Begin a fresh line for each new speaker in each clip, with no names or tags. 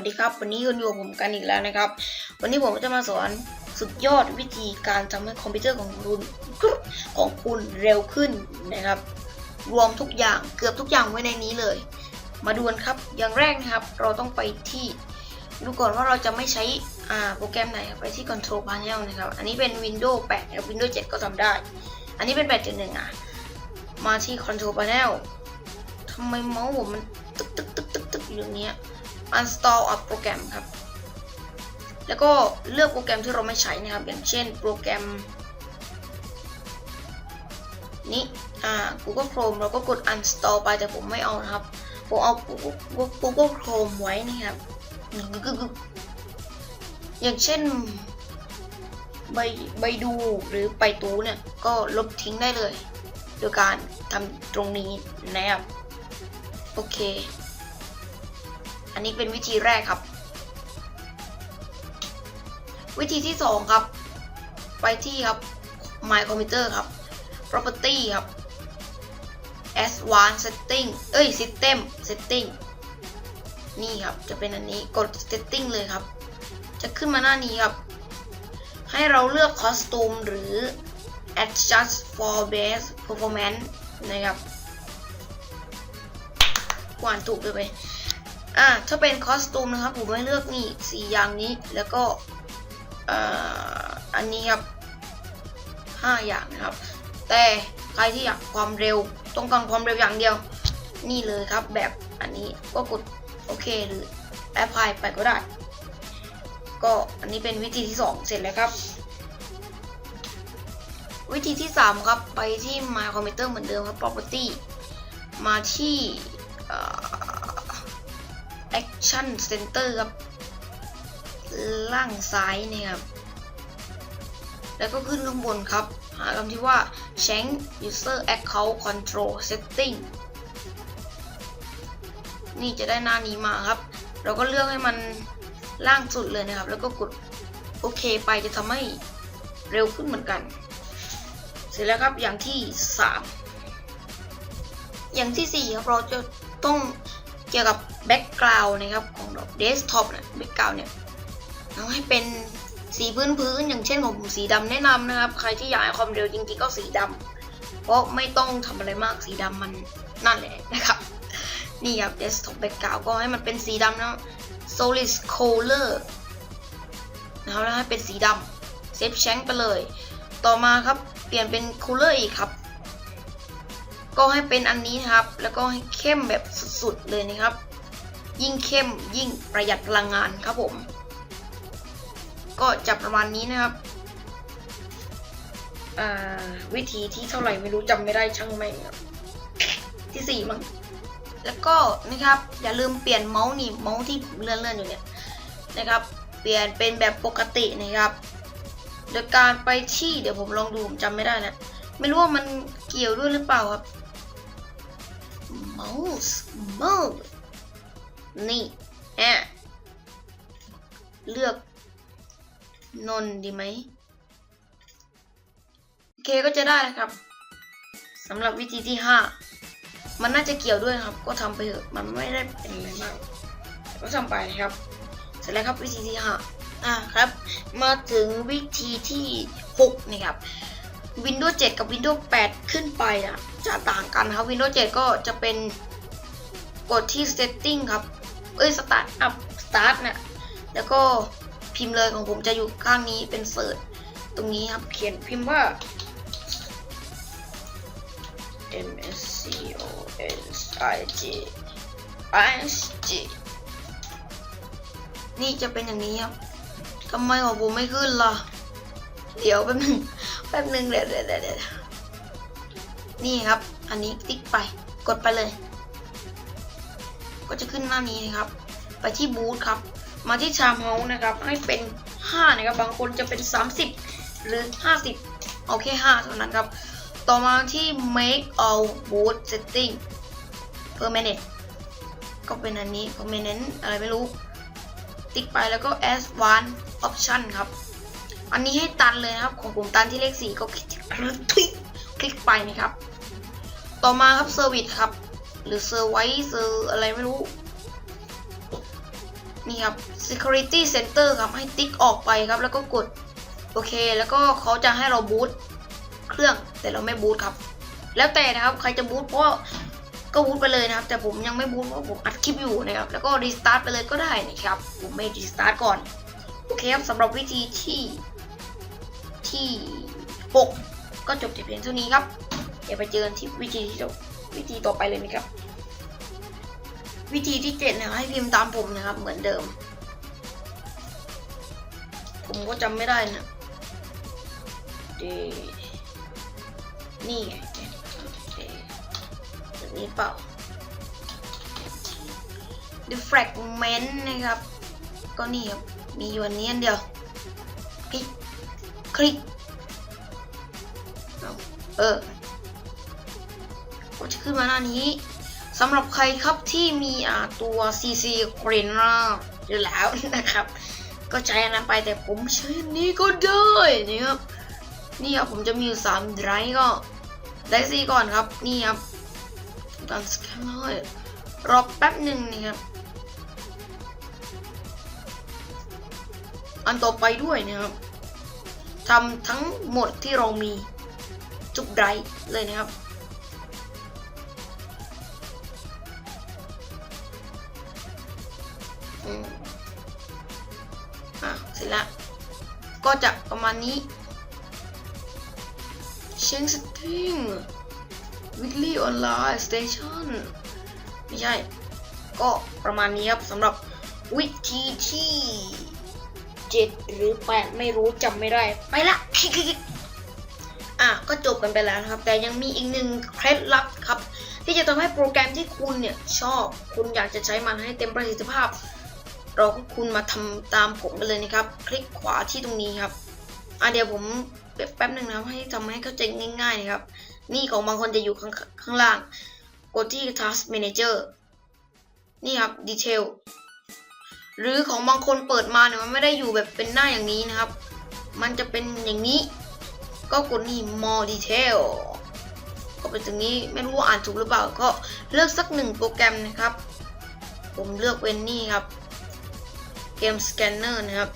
วัสดีครับวันนี้คุณอยู่กับผมกันอีกแล้วนะครับ วันนี้ผมจะมาสอนสุดยอดวิธีการทำให้คอมพิวเตอร์ของคุณของคุณเร็วขึ้นนะครับ รวมทุกอย่างเกือบทุกอย่างไว้ในนี้เลย มาดูกันครับอย่างแรกนะครับ เราต้องไปที่ดูก่อนว่าเราจะไม่ใช้อ่าโปรแกรมไหนไปที่ Control Panel นะครับ อันนี้เป็น Windows 8นะครับ Windows 7 ก็ทำได้ อันนี้เป็น 8.1 อะ มาที่ Control Panel ทำไมเมาส์ผมมันตึกตึกตึกตึกตึกอยู่อย่างเนี้ย uninstall อัปโปรแกรมครับ แล้วก็เลือกโปรแกรมที่เราไม่ใช้นะครับ อย่างเช่นโปรแกรม นี้ อ่า Google Chrome เราก็กด uninstall ไปแต่ผมไม่เอานะครับ ผมเอา Google Chrome ไว้นี่ครับ อย่างเช่นใบใบดูหรือไปตูเนี่ย ก็ลบทิ้งได้เลย โดยการทำตรงนี้นะครับ โอเค นนี้เป็นวิธีแรกครับ วิธีที่สองครับ ไปที่ครับ My Computer ครับ Property ครับ Advanced Setting เอ้ย System Setting นี่ครับ จะเป็นอันนี้กด Setting เลยครับ จะขึ้นมาหน้านี้ครับ ให้เราเลือก Costume หรือ Adjust for Best Performance นะครับกวานถูกเลยไป อ่าถ้าเป็นคอสตูมนะครับ ผมไม่เลือกนี่สี่อย่างนี้แล้วก็อันนี้ครับห้าอย่างนะครับ แต่ใครที่อยากความเร็วต้องการความเร็วอย่างเดียว นี่เลยครับแบบอันนี้ก็กดโอเคหรือแอปพลายไปก็ได้ ก็อันนี้เป็นวิธีที่สองเสร็จแล้วครับ วิธีที่สามครับไปที่ My Computer เหมือนเดิมครับ Property มาที่อ่อ Action Center ครับ ล่างซ้ายเนี่ยครับ แล้วก็ขึ้นข้างบนครับ หาคำที่ว่า Change User Account Control Setting นี่จะได้หน้านี้มาครับ เราก็เลือกให้มันล่างสุดเลยนะครับ แล้วก็กดโอเคไปจะทำให้เร็วขึ้นเหมือนกัน เสร็จแล้วครับอย่างที่ 3 อย่างที่ 4 ครับเราจะต้อง เกี่ยวกับแบ็กกราวน์นะครับของเดสก์ท็อปเนี่ยแบ็กกราวน์เนี่ยเราให้เป็นสีพื้นพื้นอย่างเช่นของผมสีดำแนะนำนะครับ ใครที่อยากให้ความเร็วจริงๆก็สีดำเพราะไม่ต้องทำอะไรมากสีดำมันนั่นแหละนะครับ นี่ครับ desktop background ก็ให้มันเป็นสีดำนะ solid color นะครับแล้วให้เป็นสีดำ save change ไปเลย ต่อมาครับเปลี่ยนเป็น color อีกครับ ก็ให้เป็นอันนี้ครับ แล้วก็ให้เข้มแบบสุดๆเลยนะครับ ยิ่งเข้มยิ่งประหยัดพลังงานครับผม ก็จะประมาณนี้นะครับอ่าวิธีที่เท่าไหร่ไม่รู้จำไม่ได้ช่างแม่งครับที่สี่มั้งแล้วก็นะครับอย่าลืมเปลี่ยนเมาส์นี่เมาส์ที่ผมเลื่อนๆอยู่เนี่ยนะครับ เปลี่ยนเป็นแบบปกตินะครับ โดยการไปที่เดี๋ยวผมลองดูผมจำไม่ได้นะไม่รู้ว่ามันเกี่ยวด้วยหรือเปล่าครับ mouse mode นี่แอะเลือกนนดีไหมโอเคก็จะได้นะครับสำหรับวิธีที่ 5 มันน่าจะเกี่ยวด้วยครับ ก็ทำไปเถอะมันไม่ได้เป็นอะไรมากก็ทำไปนะครับ เสร็จแล้วครับวิธีที่ 5 อ่าครับ มาถึงวิธีที่ 6 นี่ครับ Windows 7 กับ Windows 8 ขึ้นไปอะ จะต่างกันครับ Windows 7 ก็จะเป็นกดที่ Setting ครับ เอ้ย Start Up Start เนี่ย แล้วก็พิมพ์เลยของผมจะอยู่ข้างนี้เป็นเสิร์ชตรงนี้ครับ เขียนพิมพ์ว่า M S C O S I G I S G นี่จะเป็นอย่างนี้ครับทำไมของผมไม่ขึ้นล่ะ เดี๋ยวแป๊บนึง แป๊บนึงเดี๋ยวเดี๋ยวเดี๋ยวเดี๋ยว นี่ครับ อันนี้ติ๊กไป กดไปเลย ก็จะขึ้นหน้านี้นะครับ ไปที่บูธครับ มาที่ชามเฮาส์นะครับ ให้เป็น 5 นะครับ บางคนจะเป็น 30 หรือ 50 เอาแค่5เท่านั้นครับ ต่อมาที่ make all boot setting permanent ก็เป็นอันนี้ permanent อะไรไม่รู้ ติ๊กไปแล้วก็ advanced option ครับ อันนี้ให้ตันเลยนะครับ ของผมตันที่เลขสี่ก็คลิกคลิกไปนะครับ ต่อมาครับเซอร์วิสครับ หรือเซอร์ไว้เซอร์อะไรไม่รู้ นี่ครับ security center ครับให้ติ๊กออกไปครับ แล้วก็กด โอเค แล้วก็เขาจะให้เราบูตเครื่องแต่เราไม่บูตครับ แล้วแต่นะครับใครจะบูตเพราะก็บูตไปเลยนะครับ แต่ผมยังไม่บูตเพราะผมอัดคลิปอยู่นะครับ แล้วก็รีสตาร์ทไปเลยก็ได้นะครับ ผมไม่รีสตาร์ทก่อน โอเคครับสำหรับวิธีที่ที่ 6 ก็จบแต่เพียงเท่านี้ครับ ดี๋ยวไปเจอที่วิธีที่จบวิธีต่อไปเลยนะครับ วิธีที่7นะครับให้พิมพ์ตามผมนะครับ เหมือนเดิม ผมก็จำไม่ได้นะเดนี่ไงเดโอเคแบบนี้เปล่า The fragment นะครับ ก็นี่ครับ มีอยู่อันนี้อันเดียวคลิกคลิก เออ ก็จะขึ้นมาหน้านี้สำหรับใครครับที่มีอ่าตัว CC c r e n e r อยู่แล้วนะครับ ก็ใช้อันนั้นไปแต่ผมใช้นี้ก็ได้นี่ครับนี่ครับผมจะมีอยู่สามไดร์ก็ไดซีก่อนครับ นี่ครับการสแกนเลยรอแป๊บหนึ่งนี่ครับอันต่อไปด้วยนะครับทำทั้งหมดที่เรามีจุกไดเลยนะครับ อะเสร็จแล้วก็จะประมาณนี้เชียงสติ้ง weekly online station ไม่ใช่ ก็ประมาณนี้ครับสำหรับวิธีที่เจ็ดหรือแปดไม่รู้จำไม่ได้ ไปละอะก็จบกันไปแล้วนะครับ แต่ยังมีอีกหนึ่งเคล็ดลับครับ ที่จะทำให้โปรแกรมที่คุณเนี่ยชอบ คุณอยากจะใช้มันให้เต็มประสิทธิภาพ เราก็คุณมาทำตามผมไปเลยนะครับ คลิกขวาที่ตรงนี้ครับอะเดี๋ยวผมแป๊บหนึ่งนะครับให้ทำให้เข้าใจง่ายๆนะครับ นี่ของบางคนจะอยู่ข้างข้างล่าง กดที่ Task Manager นี่ครับ Detail หรือของบางคนเปิดมาเนี่ยมันไม่ได้อยู่แบบเป็นหน้าอย่างนี้นะครับ มันจะเป็นอย่างนี้ ก็กดนี่ More Detail ก็เป็นตรงนี้ไม่รู้ว่าอ่านถูกหรือเปล่าก็เลือกสักหนึ่งโปรแกรมนะครับ ผมเลือกเวนนี่ครับ เกมสแกนเนอร์นะครับ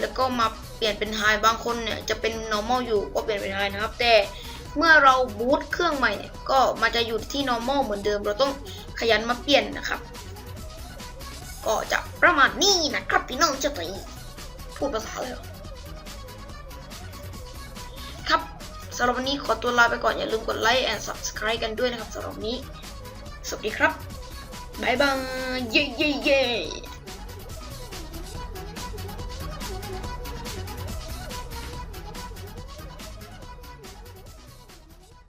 แล้วก็มาเปลี่ยนเป็นไฮบางคนเนี่ยจะเป็น normal อยู่ก็เปลี่ยนเป็นไฮนะครับ แต่เมื่อเราบูตเครื่องใหม่เนี่ยก็มันจะอยู่ที่ normal เหมือนเดิม เราต้องขยันมาเปลี่ยนนะครับ ก็จะประมาณนี้นะครับพี่น้องเจ้าตัวนี้พูดภาษาเลยเหรอครับสำหรับวันนี้ขอตัวลาไปก่อน อย่าลืมกดไลค์ and subscribe กันด้วยนะครับสำหรับวันนี้ สวัสดีครับบายบายเย้เย้เย้